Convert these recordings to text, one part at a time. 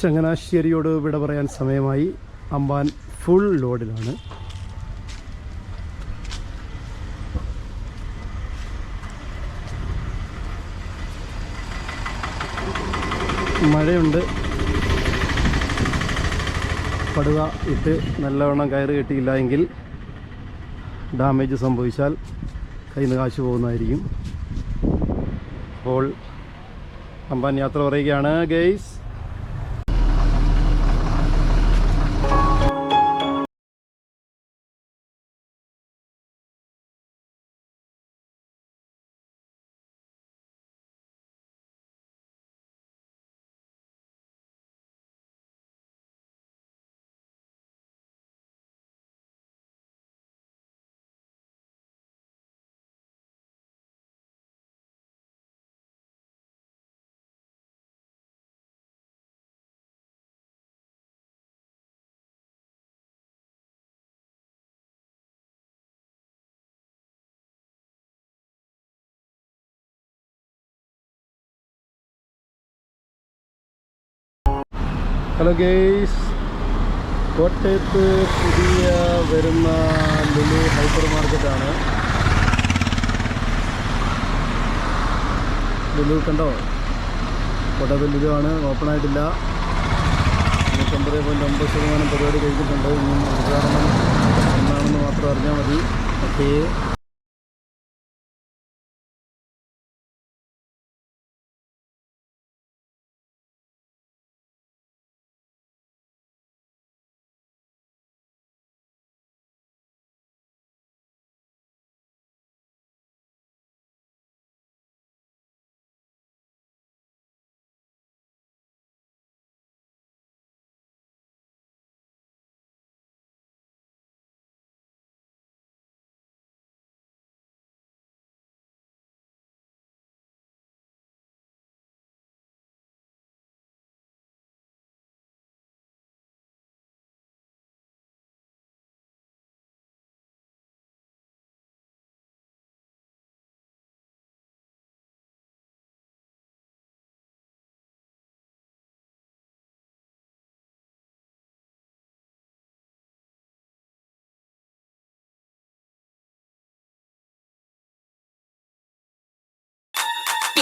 ചങ്ങനാശ്ശേരിയോട് വിട പറയാൻ സമയമായി. അമ്പാൻ ഫുൾ ലോഡിലാണ് മഴയുണ്ട്. പടുക ഇട്ട് നല്ലവണ്ണം കയറ് കെട്ടിയില്ല എങ്കിൽ ഡാമേജ് സംഭവിച്ചാൽ കയ്യിൽ നിന്ന് കാശ് പോകുന്നതായിരിക്കും. അപ്പോൾ അമ്പാൻ യാത്ര പറയുകയാണ് ഗെയ്സ് ഹലോ ഗെയ്സ് കോട്ടയത്ത് പുതിയ വരുന്ന ലുലു ഹൈപ്പർ മാർക്കറ്റാണ് ലുലു കണ്ടോ? കോട്ടയത്ത് ലുലു ആണ്. ഓപ്പൺ ആയിട്ടില്ല. തൊണ്ണൂറ്റൊമ്പത് പോയിന്റ് ഒമ്പത് ശതമാനം പരിപാടി കഴിഞ്ഞിട്ടുണ്ട്. ഇനി ഉദ്ഘാടനം എന്നാണെന്ന് മാത്രം അറിഞ്ഞാൽ മതി. Okay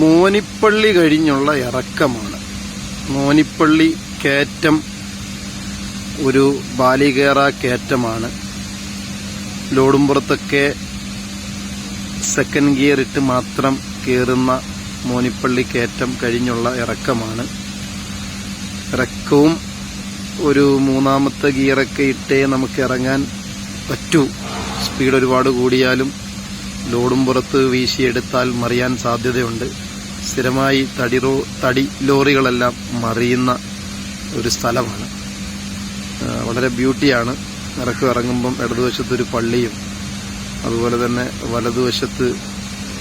Monippally കഴിഞ്ഞുള്ള ഇറക്കമാണ്. മോനിപ്പള്ളി കയറ്റം ഒരു ബാലികേറ കയറ്റമാണ്. ലോടുംപുറത്തൊക്കെ സെക്കൻഡ് ഗിയർ ഇട്ട് മാത്രം കയറുന്ന മോനിപ്പള്ളി കയറ്റം കഴിഞ്ഞുള്ള ഇറക്കമാണ്. ഇറക്കവും ഒരു മൂന്നാമത്തെ ഗിയറൊക്കെ ഇട്ടേ നമുക്ക് ഇറങ്ങാൻ പറ്റൂ. സ്പീഡ് ഒരുപാട് കൂടിയാലും ലോഡും പുറത്ത് വീശിയെടുത്താൽ മറിയാൻ സാധ്യതയുണ്ട്. സ്ഥിരമായി തടി റോ തടി ലോറികളെല്ലാം മറിയുന്ന ഒരു സ്ഥലമാണ്. വളരെ ബ്യൂട്ടിയാണ്. ഇറക്കം ഇറങ്ങുമ്പം ഇടതുവശത്തൊരു പള്ളിയും അതുപോലെ തന്നെ വലതുവശത്ത്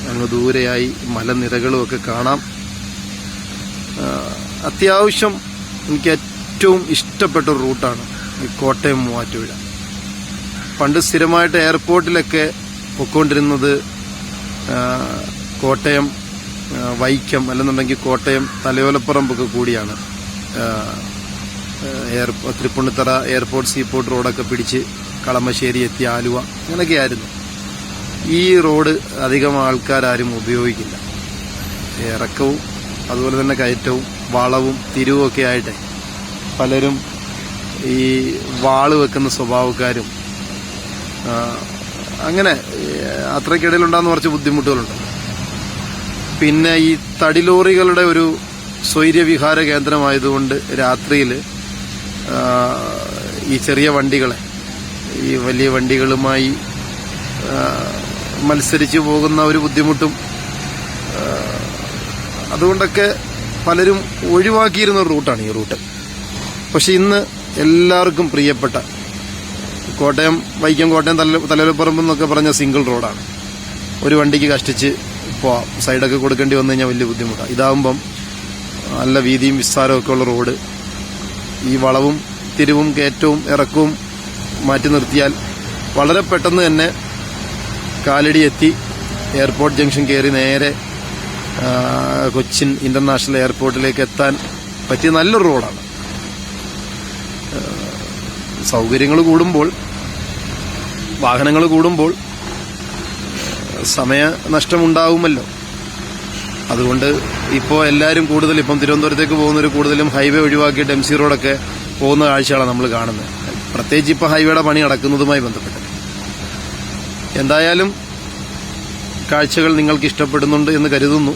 അങ്ങ് ദൂരെയായി മലനിരകളും ഒക്കെ കാണാം. അത്യാവശ്യം എനിക്ക് ഏറ്റവും ഇഷ്ടപ്പെട്ട ഒരു റൂട്ടാണ് ഈ കോട്ടയം മൂവാറ്റുപുഴ. പണ്ട് സ്ഥിരമായിട്ട് എയർപോർട്ടിലൊക്കെ പൊയ്ക്കൊണ്ടിരുന്നത് കോട്ടയം വൈക്കം അല്ലെന്നുണ്ടെങ്കിൽ കോട്ടയം തലയോലപ്പറമ്പൊക്കെ കൂടിയാണ്. എയർ തൃപ്പൂണിത്തറ എയർപോർട്ട് സീപോർട്ട് റോഡൊക്കെ പിടിച്ച് കളമശ്ശേരി എത്തി ആലുവ. അങ്ങനെയൊക്കെയായിരുന്നു ഈ റോഡ് അധികം ആൾക്കാരും ഉപയോഗിക്കില്ല. ഇറക്കവും അതുപോലെ തന്നെ കയറ്റവും വളവും തിരിവും ഒക്കെ ആയിട്ട് പലരും ഈ വാൾ വെക്കുന്ന സ്വഭാവക്കാരും അങ്ങനെ അത്രയ്ക്കിടയിലുണ്ടാകുന്ന കുറച്ച് ബുദ്ധിമുട്ടുകളുണ്ട്. പിന്നെ ഈ തടി ലോറികളുടെ ഒരു സ്വൈര്യവിഹാര കേന്ദ്രമായതുകൊണ്ട് രാത്രിയിൽ ഈ ചെറിയ വണ്ടികളെ ഈ വലിയ വണ്ടികളുമായി മത്സരിച്ചു പോകുന്ന ഒരു ബുദ്ധിമുട്ടും അതുകൊണ്ടൊക്കെ പലരും ഒഴിവാക്കിയിരുന്ന റൂട്ടാണ് ഈ റൂട്ട്. പക്ഷെ ഇന്ന് എല്ലാവർക്കും പ്രിയപ്പെട്ട കോട്ടയം വൈക്കം കോട്ടയം തല തലവലപ്പറമ്പ് എന്നൊക്കെ പറഞ്ഞ സിംഗിൾ റോഡാണ്. ഒരു വണ്ടിക്ക് കഷ്ടിച്ച് പോവാം സൈഡൊക്കെ കൊടുക്കേണ്ടി വന്നു കഴിഞ്ഞാൽ വലിയ ബുദ്ധിമുട്ടാണ് ഇതാകുമ്പം നല്ല വീതിയും വിസ്താരമൊക്കെ ഉള്ള റോഡ്. ഈ വളവും തിരിവും കയറ്റവും ഇറക്കവും മാറ്റി നിർത്തിയാൽ വളരെ പെട്ടെന്ന് തന്നെ കാലടി എത്തി എയർപോർട്ട് ജംഗ്ഷൻ കയറി നേരെ കൊച്ചിൻ ഇന്റർനാഷണൽ എയർപോർട്ടിലേക്ക് എത്താൻ പറ്റിയ നല്ലൊരു റോഡാണ്. സൗകര്യങ്ങൾ കൂടുമ്പോൾ വാഹനങ്ങൾ കൂടുമ്പോൾ സമയ നഷ്ടമുണ്ടാവുമല്ലോ. അതുകൊണ്ട് ഇപ്പോൾ എല്ലാവരും കൂടുതൽ ഇപ്പം തിരുവനന്തപുരത്തേക്ക് പോകുന്നവർ കൂടുതലും ഹൈവേ ഒഴിവാക്കിയിട്ട് എം സി റോഡൊക്കെ പോകുന്ന കാഴ്ചകളാണ് നമ്മൾ കാണുന്നത്. പ്രത്യേകിച്ച് ഇപ്പോൾ ഹൈവേയുടെ പണി നടക്കുന്നതുമായി ബന്ധപ്പെട്ട്. എന്തായാലും കാഴ്ചകൾ നിങ്ങൾക്ക് ഇഷ്ടപ്പെടുന്നുണ്ട് എന്ന് കരുതുന്നു.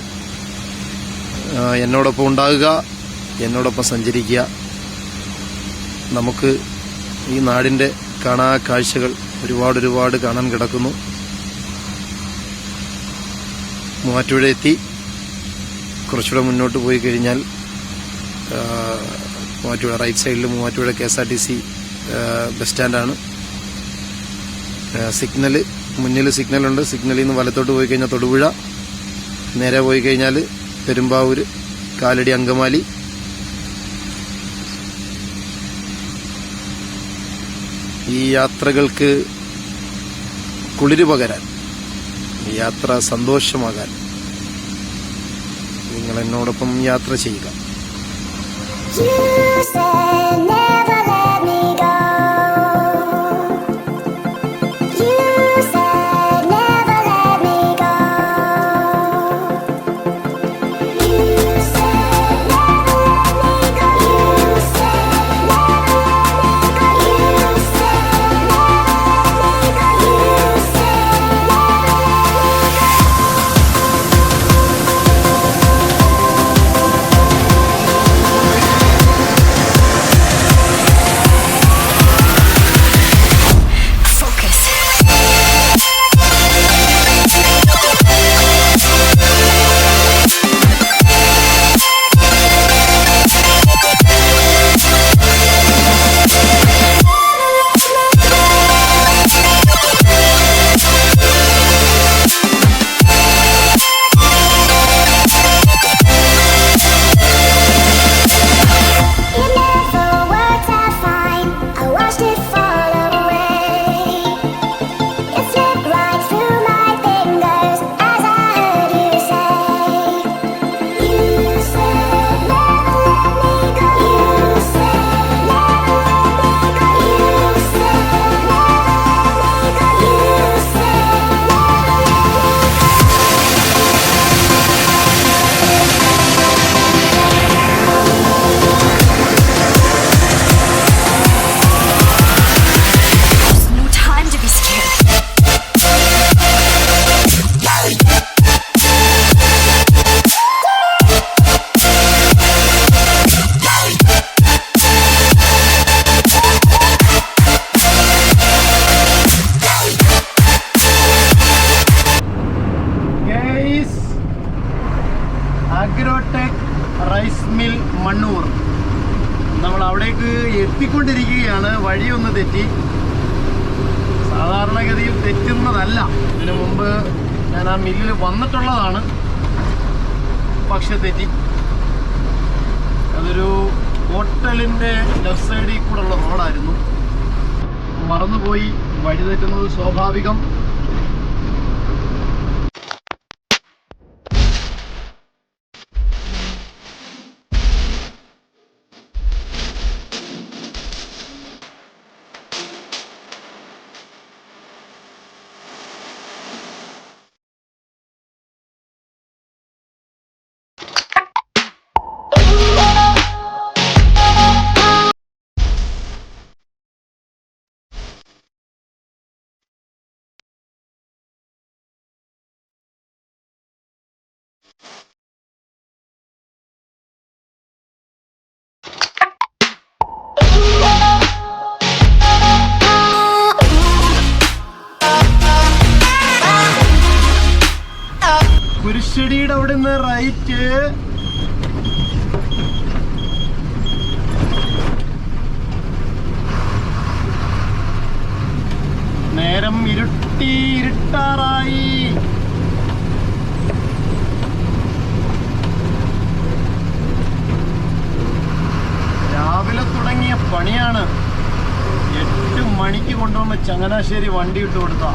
എന്നോടൊപ്പം ഉണ്ടാകുക എന്നോടൊപ്പം സഞ്ചരിക്കുക. നമുക്ക് ഈ നാടിന്റെ കാണാ കാഴ്ചകൾ ഒരുപാട് ഒരുപാട് കാണാൻ കിടക്കുന്നു. മൂവാറ്റുപുഴ എത്തി. കുറച്ചുകൂടെ മുന്നോട്ട് പോയി കഴിഞ്ഞാൽ മൂവാറ്റുപുഴ റൈറ്റ് സൈഡിൽ Muvattupuzha K S R T C bus സ്റ്റാൻഡാണ് signal മുന്നിൽ സിഗ്നലുണ്ട് സിഗ്നലിൽ നിന്ന് വലത്തോട്ട് പോയി കഴിഞ്ഞാൽ തൊടുപുഴ. നേരെ പോയി കഴിഞ്ഞാൽ പെരുമ്പാവൂര് കാലടി അങ്കമാലി. ഈ യാത്രകൾക്ക് കുളിര് പകരാൻ യാത്ര സന്തോഷമാകാൻ. നിങ്ങൾ എന്നോടൊപ്പം യാത്ര ചെയ്യുക. വഴിയൊന്ന് തെറ്റി. സാധാരണഗതിയിൽ തെറ്റുന്നതല്ല. ഇതിനു മുമ്പ് ഞാൻ ആ മില്ലിൽ വന്നിട്ടുള്ളതാണ്. പക്ഷെ തെറ്റി. അതൊരു ഹോട്ടലിന്റെ ലെഫ്റ്റ് സൈഡിൽ ഉള്ള റോഡായിരുന്നു. മറന്നുപോയി. വഴി തെറ്റുന്നത് സ്വാഭാവികം. കുരിശടിയുടെ അവിടെ നിന്ന് റൈറ്റ് മണിക്ക് കൊണ്ടുവന്ന് ചങ്ങനാശ്ശേരി വണ്ടി ഇട്ട് കൊടുത്ത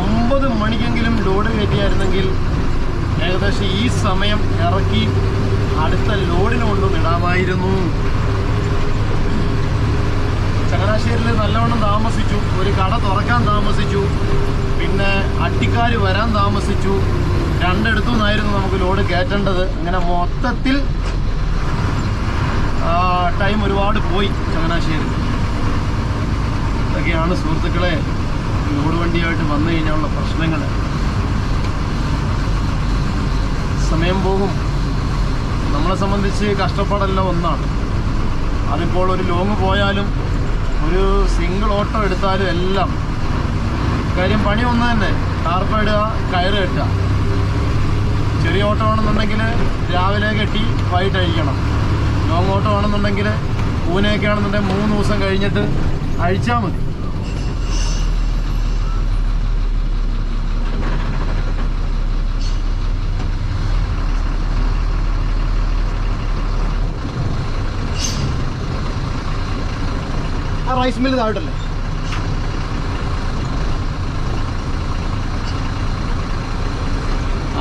ഒമ്പത് മണിക്കെങ്കിലും ലോഡ് കയറ്റിയായിരുന്നെങ്കിൽ ഏകദേശം ഈ സമയം ഇറക്കി അടുത്ത ലോഡിന് കൊണ്ടുവന്ന് ഇടാമായിരുന്നു. ചങ്ങനാശ്ശേരിയിൽ നല്ലവണ്ണം താമസിച്ചു. ഒരു കട തുറക്കാൻ താമസിച്ചു. പിന്നെ അട്ടിക്കാർ വരാൻ താമസിച്ചു. രണ്ടിടത്തു നിന്നായിരുന്നു നമുക്ക് ലോഡ് കയറ്റേണ്ടത്. അങ്ങനെ മൊത്തത്തിൽ ടൈം ഒരുപാട് പോയി ചങ്ങനാശ്ശേരി ഇതൊക്കെയാണ് സുഹൃത്തുക്കളെ ലോഡ് വണ്ടിയായിട്ട് വന്നു കഴിഞ്ഞാലുള്ള പ്രശ്നങ്ങൾ. സമയം പോകും. നമ്മളെ സംബന്ധിച്ച് കഷ്ടപ്പാടെല്ലാം ഒന്നാണ്. അതിപ്പോൾ ഒരു ലോങ് പോയാലും ഒരു സിംഗിൾ ഓട്ടോ എടുത്താലും എല്ലാം. കാര്യം പണി ഒന്ന് തന്നെ. ടാർപ്പ ഇടുക കയറ് കെട്ടുക. ചെറിയ ഓട്ടോ ആണെന്നുണ്ടെങ്കിൽ രാവിലെ കെട്ടി വൈകിട്ട് അഴിക്കണം. ലോങ് ഓട്ടോ ആണെന്നുണ്ടെങ്കിൽ പൂനെയൊക്കെ ആണെന്നുണ്ടെങ്കിൽ മൂന്ന് ദിവസം കഴിഞ്ഞിട്ട് അഴിച്ചാൽ മതി. ആ റൈസ് മില്ല് താഴോട്ടല്ലേ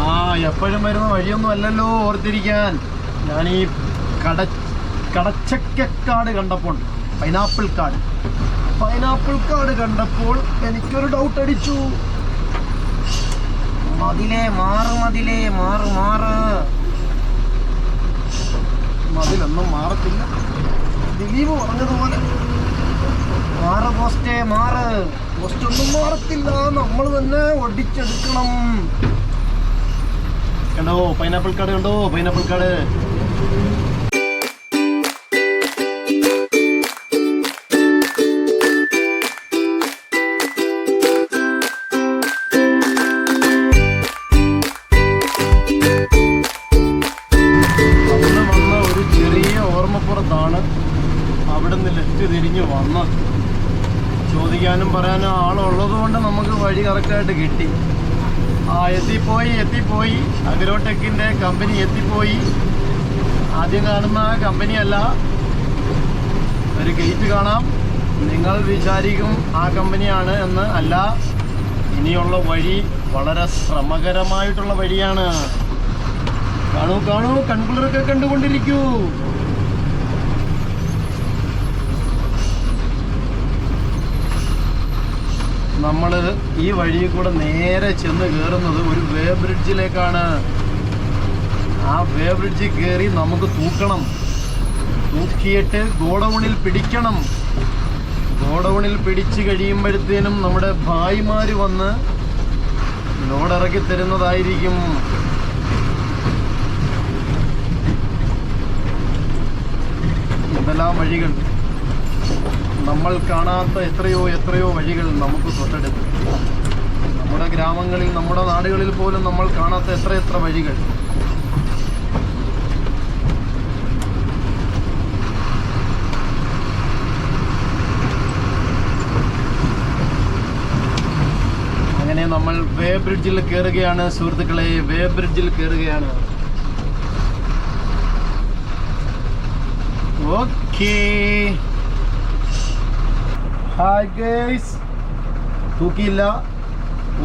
ആ എപ്പോഴും വരുന്ന വഴിയൊന്നും അല്ലല്ലോ ഓർത്തിരിക്കാൻ. ഞാൻ ഈ കട കടച്ചക്കാട് കണ്ടപ്പോൾ പൈനാപ്പിൾ കാട്. പൈനാപ്പിൾ കാട് കണ്ടപ്പോൾ എനിക്കൊരു ഡൗട്ട് അടിച്ചു. മതിലേ മാറ് മതിലേ മാറ് മാറ്. മതിലൊന്നും മാറത്തില്ല. ദിലീപ് പറഞ്ഞതുപോലെ മാറ് പോസ്റ്റേ മാറ്. പോസ്റ്റ് ഒന്നും മാറത്തില്ല. നമ്മൾ തന്നെ ഒടിച്ചെടുക്കണം. കണ്ടോ? പൈനാപ്പിൾ കാട് കണ്ടോ? പൈനാപ്പിൾ കാട്. കറക്റ്റായിട്ട് കിട്ടി. ആ എത്തിപ്പോയി എത്തിപ്പോയി. അഗ്രോടെക്കിന്റെ കമ്പനി എത്തിപ്പോയി. ആദ്യം കാണുന്ന കമ്പനിയല്ല ഒരു ഗേറ്റ് കാണാം. നിങ്ങൾ വിചാരിക്കും ആ കമ്പനിയാണ് എന്ന് അല്ല. ഇനിയുള്ള വഴി വളരെ ശ്രമകരമായിട്ടുള്ള വഴിയാണ്. കാണൂ കാണൂ കൺകുളിറൊക്കെ കണ്ടുകൊണ്ടിരിക്കൂ. നമ്മൾ ഈ വഴി കൂടെ നേരെ ചെന്ന് കയറുന്നത് ഒരു വേ ബ്രിഡ്ജിലേക്കാണ്. ആ വേ ബ്രിഡ്ജിൽ കയറി നമുക്ക് തൂക്കണം. തൂക്കിയിട്ട് ഗോഡൗണിൽ പിടിക്കണം. ഗോഡൗണിൽ പിടിച്ച് കഴിയുമ്പോഴത്തേനും നമ്മുടെ ഭായിമാർ വന്ന് ലോഡ് ഇറക്കി തരുന്നതായിരിക്കും. എന്തെല്ലാം വഴികൾ. നമ്മൾ കാണാത്ത എത്രയോ എത്രയോ വഴികൾ നമുക്ക് തൊട്ടടുത്ത്. നമ്മുടെ ഗ്രാമങ്ങളിൽ നമ്മുടെ നാടുകളിൽ പോലും നമ്മൾ കാണാത്ത എത്ര എത്ര വഴികൾ. അങ്ങനെ നമ്മൾ വേ ബ്രിഡ്ജിൽ കയറുകയാണ് സുഹൃത്തുക്കളെ വേ ബ്രിഡ്ജിൽ കയറുകയാണ് ഓക്കേ. Hi guys തൂക്കിയില്ല.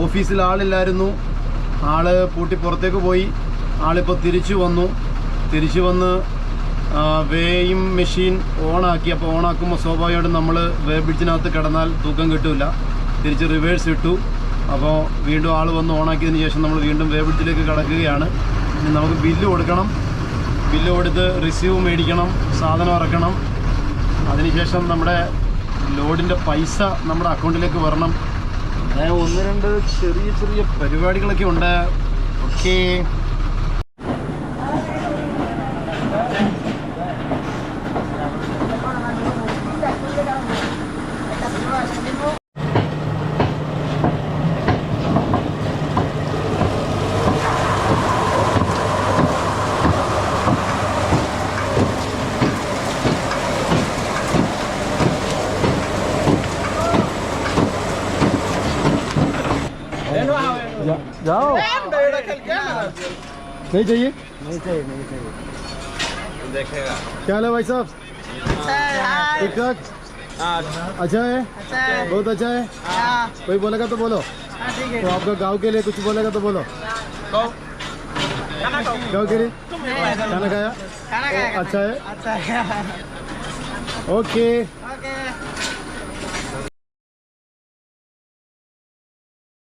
ഓഫീസിൽ ആളില്ലായിരുന്നു. ആൾ പൂട്ടി പുറത്തേക്ക് പോയി. ആളിപ്പോൾ തിരിച്ചു വന്നു. തിരിച്ചു വന്ന് വേയും മെഷീൻ ഓണാക്കി. അപ്പോൾ ഓണാക്കുമ്പോൾ സ്വാഭാവികമായിട്ടും നമ്മൾ വേ ബ്രിഡ്ജിനകത്ത് കിടന്നാൽ തൂക്കം കിട്ടില്ല തിരിച്ച് റിവേഴ്സ് ഇട്ടു. അപ്പോൾ വീണ്ടും ആൾ വന്ന് ഓണാക്കിയതിന് ശേഷം നമ്മൾ വീണ്ടും വേ ബ്രിഡ്ജിലേക്ക് കിടക്കുകയാണ്. ഇനി നമുക്ക് ബില്ല് കൊടുക്കണം. ബില്ല് കൊടുത്ത് റിസീവ് മേടിക്കണം. സാധനം ഇറക്കണം. അതിനുശേഷം നമ്മുടെ ലോഡിന്റെ പൈസ നമ്മുടെ അക്കൗണ്ടിലേക്ക് വരണം. ഒന്ന് രണ്ട് ചെറിയ ചെറിയ പരിപാടികളൊക്കെ ഉണ്ട്. ഓക്കേ. जा, जाओ। नहीं चाहिए? नहीं चाहिए नहीं चाहिए देखेगा क्या हाल है भाई साहब? ठीक ठाक? अच्छा है? बहुत अच्छा है? कोई बोलेगा तो बोलो। तो आपका गाँव के लिए कुछ बोलेगा तो बोलो। गाँव के लिए? खाना खाया? अच्छा है। ओके।